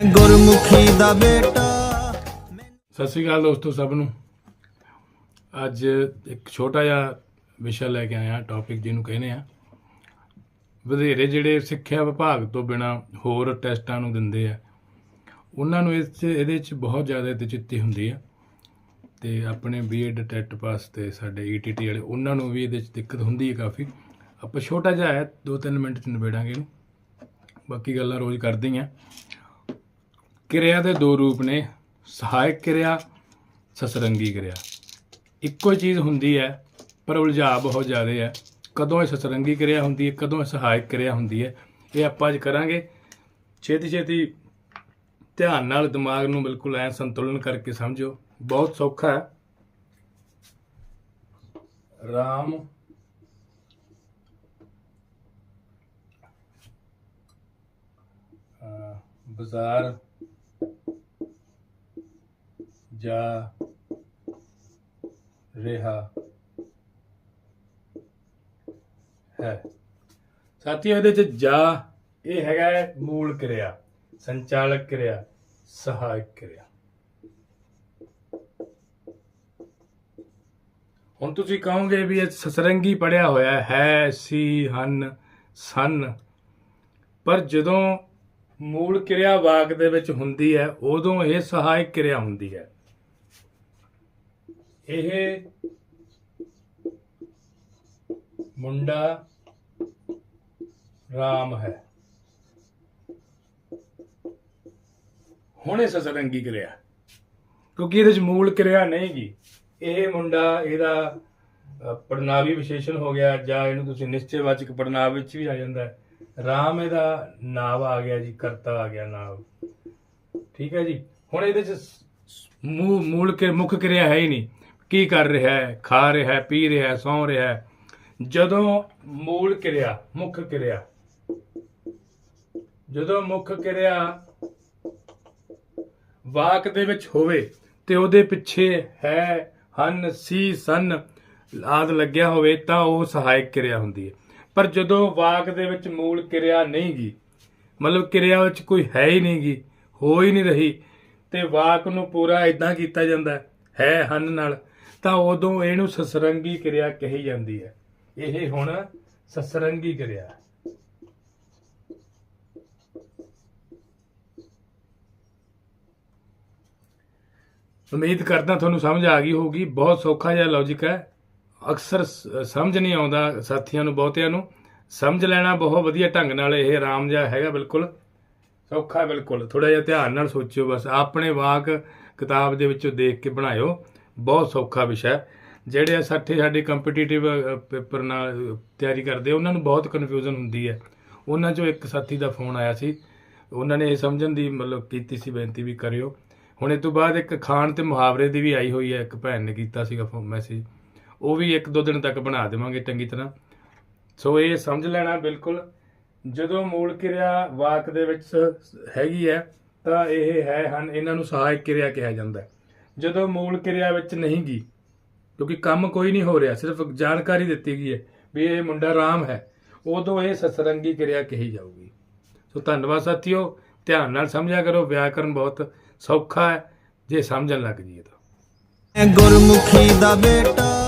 ਗੁਰਮੁਖੀ ਦਾ ਬੇਟਾ। ਸਤਿ ਸ਼੍ਰੀ ਅਕਾਲ ਦੋਸਤੋ ਸਭ ਨੂੰ। ਅੱਜ ਇੱਕ ਛੋਟਾ ਜਿਹਾ ਵਿਸ਼ਾ ਲੈ ਕੇ ਆਇਆ ਟੌਪਿਕ ਜਿਹਨੂੰ ਕਹਿੰਦੇ ਆ ਵਧੇਰੇ ਜਿਹੜੇ ਸਿੱਖਿਆ ਵਿਭਾਗ ਤੋਂ ਬਿਨਾ ਹੋਰ ਟੈਸਟਾਂ ਨੂੰ ਦਿੰਦੇ ਆ, ਉਹਨਾਂ ਨੂੰ ਇਸ 'ਚ, ਇਹਦੇ 'ਚ ਬਹੁਤ ਜ਼ਿਆਦਾ ਦਿਲਚਸਪੀ ਹੁੰਦੀ ਆ। ਤੇ ਆਪਣੇ ਬੀਐਡ ਟੈਟ ਪਾਸ ਤੇ ਸਾਡੇ ਈਟੀਟੀ ਵਾਲੇ, ਉਹਨਾਂ ਨੂੰ ਵੀ ਇਹਦੇ 'ਚ ਦਿੱਕਤ ਹੁੰਦੀ ਹੈ ਕਾਫੀ। ਆਪਾਂ ਛੋਟਾ ਜਿਹਾ ਹੈ 2-3 ਮਿੰਟ 'ਚ ਨਿਬੇੜਾਂਗੇ ਇਹਨੂੰ। ਬਾਕੀ ਗੱਲਾਂ ਰੋਜ਼ ਕਰਦੇ ਹੀ। ਆ ਕਿਰਿਆ ਦੇ ਦੋ ਰੂਪ ਨੇ, ਸਹਾਇਕ ਕਿਰਿਆ ਸਸਰੰਗੀ ਕਿਰਿਆ। ਇੱਕੋ ਹੀ ਚੀਜ਼ ਹੁੰਦੀ ਹੈ, ਪਰ ਉਲਝਾਅ ਬਹੁਤ ਜ਼ਿਆਦਾ ਹੈ। ਕਦੋਂ ਇਹ ਸਸਰੰਗੀ ਕਿਰਿਆ ਹੁੰਦੀ ਹੈ, ਕਦੋਂ ਇਹ ਸਹਾਇਕ ਕਿਰਿਆ ਹੁੰਦੀ ਹੈ, ਇਹ ਆਪਾਂ ਅੱਜ ਕਰਾਂਗੇ। ਛੇਤੀ ਛੇਤੀ ਧਿਆਨ ਨਾਲ ਦਿਮਾਗ ਨੂੰ ਬਿਲਕੁਲ ਐ ਸੰਤੁਲਨ ਕਰਕੇ ਸਮਝੋ। ਬਹੁਤ ਸੌਖਾ ਹੈ। ਰਾਮ। ਬਾਜ਼ਾਰ। ਜਾ ਰਿਹਾ ਹੈ। ਸਾਥੀਓ, ਇਹਦੇ ਚ ਜਾ, ਇਹ ਹੈਗਾ ਹੈ ਮੂਲ ਕਿਰਿਆ, ਸੰਚਾਲਕ ਕਿਰਿਆ, ਸਹਾਇਕ ਕਿਰਿਆ। ਹੁਣ ਤੁਸੀਂ ਕਹੋਗੇ ਵੀ ਇਹ ਸਸਰੰਗੀ ਪੜਿਆ ਹੋਇਆ ਹੈ, ਸੀ, ਹਨ, ਸਨ। ਪਰ ਜਦੋਂ ਮੂਲ ਕਿਰਿਆ ਵਾਕ ਦੇ ਵਿੱਚ ਹੁੰਦੀ ਹੈ, ਉਦੋਂ ਇਹ ਸਹਾਇਕ ਕਿਰਿਆ ਹੁੰਦੀ ਹੈ। ਇਹ ਮੁੰਡਾ ਰਾਮ ਹੈ। ਹੁਣ ਇਹ ਸਸਰੰਗੀ ਕਿਰਿਆ ਕਿਉਂਕਿ ਇਹਦੇ ਚ ਮੂਲ ਕਿਰਿਆ ਨਹੀਂ ਗੀ। ਇਹ ਮੁੰਡਾ ਇਹਦਾ ਅ, ਪੜਨਾਵੀ ਵਿਸ਼ੇਸ਼ਣ ਹੋ ਗਿਆ ਜਾਂ ਇਹਨੂੰ ਤੁਸੀਂ ਨਿਸ਼ਚੈਵਾਚਕ ਪੜਨਾਵ ਵਿੱਚ ਵੀ ਆ ਜਾਂਦਾ ਰਾਮ ਇਹਦਾ ਨਾਮ ਆ ਗਿਆ ਜੀ ਕਰਤਾ ਆ ਗਿਆ ਨਾਮ ਠੀਕ ਹੈ ਜੀ? ਹੁਣ ਇਹਦੇ ਚ ਸ- ਮੂ- ਮੂਲ ਕੇ ਮੁੱਖ ਕਿਰਿਆ ਹੈ ਹੀ ਨਹੀਂ। ਕੀ ਕਰ ਰਿਹਾ ਹੈ, ਖਾ ਰਿਹਾ ਹੈ, ਪੀ ਰਿਹਾ ਹੈ, ਸੌਂ ਰਿਹਾ ਹੈ। ਜਦੋਂ ਮੂਲ ਕਿਰਿਆ, ਮੁੱਖ ਕਿਰਿਆ, ਜਦੋਂ ਮੁੱਖ ਕਿਰਿਆ ਵਾਕ ਦੇ ਵਿੱਚ ਹੋਵੇ ਤੇ ਉਹਦੇ ਪਿੱਛੇ ਹੈ, ਹਨ, ਸੀ, ਸਨ ਆਦ ਲੱਗਿਆ ਹੋਵੇ ਤਾਂ ਉਹ ਸਹਾਇਕ ਕਿਰਿਆ ਹੁੰਦੀ ਹੈ। ਪਰ ਜਦੋਂ ਵਾਕ ਦੇ ਵਿੱਚ ਮੂਲ ਕਿਰਿਆ ਨਹੀਂ ਗੀ, ਮਤਲਬ ਕਿਰਿਆ ਵਿੱਚ ਕੋਈ ਹੈ ਹੀ ਨਹੀਂ ਗੀ, ਹੋ ਹੀ ਨਹੀਂ ਰਹੀ, ਤੇ ਵਾਕ ਨੂੰ ਪੂਰਾ ਇਦਾਂ ਕੀਤਾ ਜਾਂਦਾ ਹੈ, ਹਨ ਨਾਲ ਤਾਂ ਉਦੋਂ ਇਹਨੂੰ ਸਸਰੰਗੀ ਕਿਰਿਆ ਕਹੀ ਜਾਂਦੀ ਹੈ। ਇਹ ਹੁਣ ਸਸਰੰਗੀ ਕਿਰਿਆ। ਉਮੀਦ ਕਰਦਾ ਤੁਹਾਨੂੰ ਸਮਝ ਆ ਗਈ ਹੋਊਗੀ। ਬਹੁਤ ਸੌਖਾ ਜਿਹਾ ਲੌਜੀਕ ਹੈ। ਅਕਸਰ ਸਮਝ ਨਹੀਂ ਆਉਂਦਾ ਸਾਥੀਆਂ ਨੂੰ, ਬਹੁਤਿਆਂ ਨੂੰ। ਸਮਝ ਲੈਣਾ ਬਹੁਤ ਵਧੀਆ ਢੰਗ ਨਾਲ ਇਹ ਆਰਾਮ ਜਿਹਾ ਹੈਗਾ ਬਿਲਕੁਲ। ਸੌਖਾ ਬਿਲਕੁਲ। ਥੋੜਾ ਜਿਹਾ ਧਿਆਨ ਨਾਲ ਸੋਚਿਓ ਬਸ। ਆਪਣੇ ਵਾਕ ਕਿਤਾਬ ਦੇ ਵਿੱਚੋਂ ਦੇਖ ਕੇ ਬਣਾਇਓ। ਬਹੁਤ ਸੌਖਾ ਵਿਸ਼ਾ ਜਿਹੜੇ ਸਾਠੇ ਸਾਡੇ ਕੰਪੀਟੀਟਿਵ ਪੇਪਰ ਨਾਲ ਤਿਆਰੀ ਕਰਦੇ ਉਹਨਾਂ ਨੂੰ ਬਹੁਤ ਕਨਫਿਊਜ਼ਨ ਹੁੰਦੀ ਹੈ। ਉਹਨਾਂ ਚੋਂ ਇੱਕ ਸਾਥੀ ਦਾ ਫੋਨ ਆਇਆ ਸੀ। ਉਹਨਾਂ ਨੇ ਇਹ ਸਮਝਣ ਦੀ ਮਤਲਬ ਕੀਤੀ ਸੀ, ਬੇਨਤੀ ਵੀ ਕਰਿਓ। ਹੁਣ ਇਹ ਤੋਂ ਬਾਅਦ ਇੱਕ ਖਾਣ ਤੇ ਮੁਹਾਵਰੇ ਦੀ ਵੀ ਆਈ ਹੋਈ ਹੈ। ਇੱਕ ਭੈਣ ਨੇ ਕੀਤਾ ਸੀਗਾ ਮੈਸੇਜ ਉਹ ਵੀ ਇੱਕ ਦੋ ਦਿਨ ਤੱਕ ਬਣਾ ਦੇਵਾਂਗੇ ਚੰਗੀ ਤਰ੍ਹਾਂ। ਸੋ ਇਹ ਸਮਝ ਲੈਣਾ ਬਿਲਕੁਲ। ਜਦੋਂ ਮੂਲ ਕਿਰਿਆ ਵਾਕ ਦੇ ਵਿੱਚ ਹੈਗੀ ਹੈ, ਤਾਂ ਇਹ ਹੈ ਹਨ, ਇਹਨਾਂ ਨੂੰ ਸਹਾਇਕ ਕਿਰਿਆ ਕਿਹਾ ਜਾਂਦਾ ਹੈ। ਜਦੋਂ ਮੂਲ ਕਿਰਿਆ ਵਿੱਚ ਨਹੀਂ ਗਈ ਕਿਉਂਕਿ ਕੰਮ ਕੋਈ ਨਹੀਂ ਹੋ ਰਿਹਾ, ਸਿਰਫ ਜਾਣਕਾਰੀ ਦਿੱਤੀ ਗਈ ਹੈ ਵੀ ਇਹ ਮੁੰਡਾ ਰਾਮ ਹੈ, ਉਦੋਂ ਇਹ ਸਤਰੰਗੀ ਕਿਰਿਆ ਕਹੀ ਜਾਊਗੀ। ਸੋ ਧੰਨਵਾਦ ਸਾਥੀਓ, ਧਿਆਨ ਨਾਲ ਸਮਝਿਆ ਕਰੋ, ਵਿਆਕਰਨ ਬਹੁਤ ਸੌਖਾ ਹੈ, ਜੇ ਸਮਝਣ ਲੱਗ ਜੀਏ ਤਾਂ। ਗੁਰਮੁਖੀ ਦਾ ਬੇਟਾ।